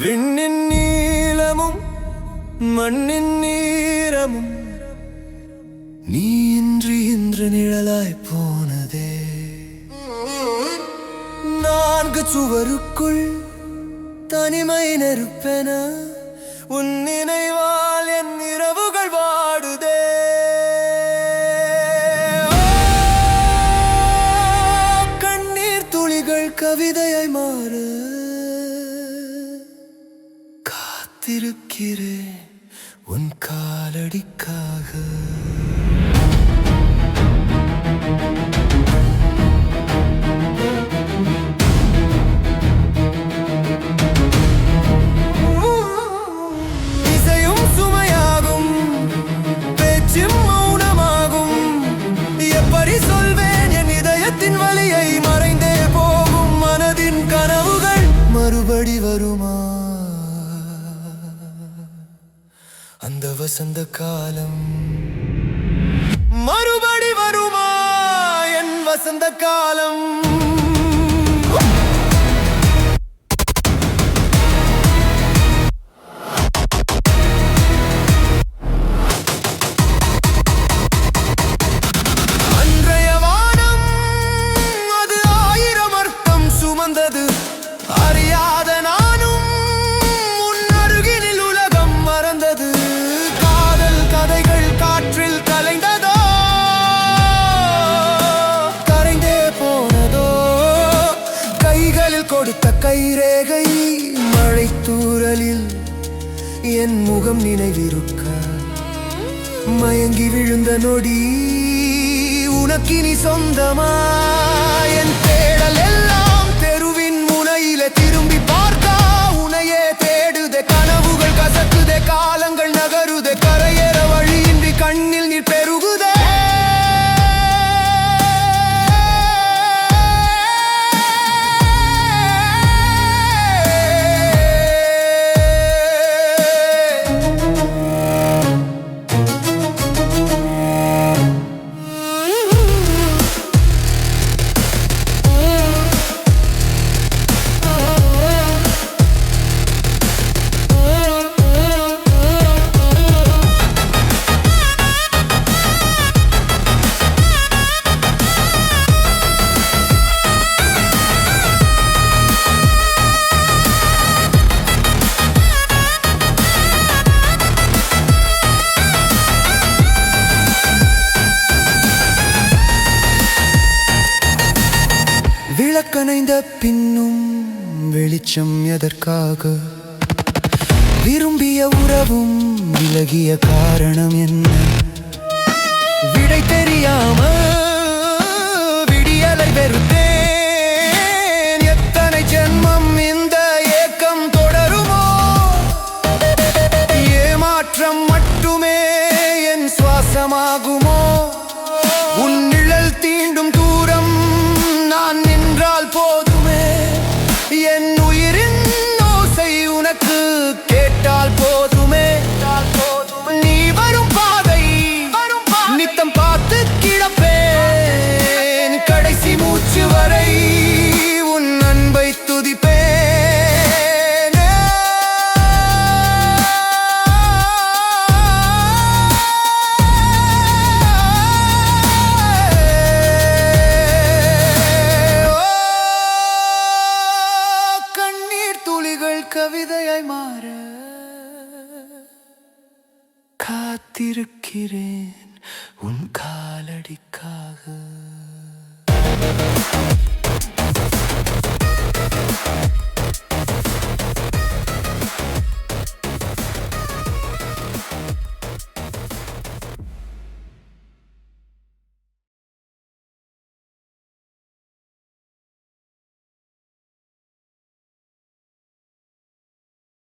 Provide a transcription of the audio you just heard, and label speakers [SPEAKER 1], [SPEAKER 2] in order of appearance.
[SPEAKER 1] விண்ணின் நீளமும் மண்ணின் நீரமும் நீ இன்று இன்று நிழலாய் போனதே. நான்கு சுவருக்குள் தனிமை நெருப்பென உன் நினைவால் என் இரவுகள் வாடுதே. ஓ, கண்ணீர் துளிகள் கவிதையாய் மாற. காத்திருக்கிறேன். உன் காலடிக்காக அந்த வசந்த காலம். மறுபடி வருமா என் வசந்த காலம்? கொடுத்த கைரேகை மழை தூரலில் என் முகம் நினைவிருக்க. மயங்கி விழுந்த நொடி உனக்கினி சொந்தமா? என் தேடல் எல்லாம் கனைந்த பின்னும் வெளிச்சம் எதற்காக? விரும்பிய உறவும் விலகிய காரணம் என்ன? விடை தெரியாம விடியலை வெறுத்தேன். எத்தனை ஜென்மம் இந்த ஏக்கம் தொடருமோ? ஏமாற்றம் மட்டுமே என் சுவாசமாகுமோ? உன் கவிதையாய் மாற காத்திருக்கிறேன் உன் காலடிக்காக Thank you.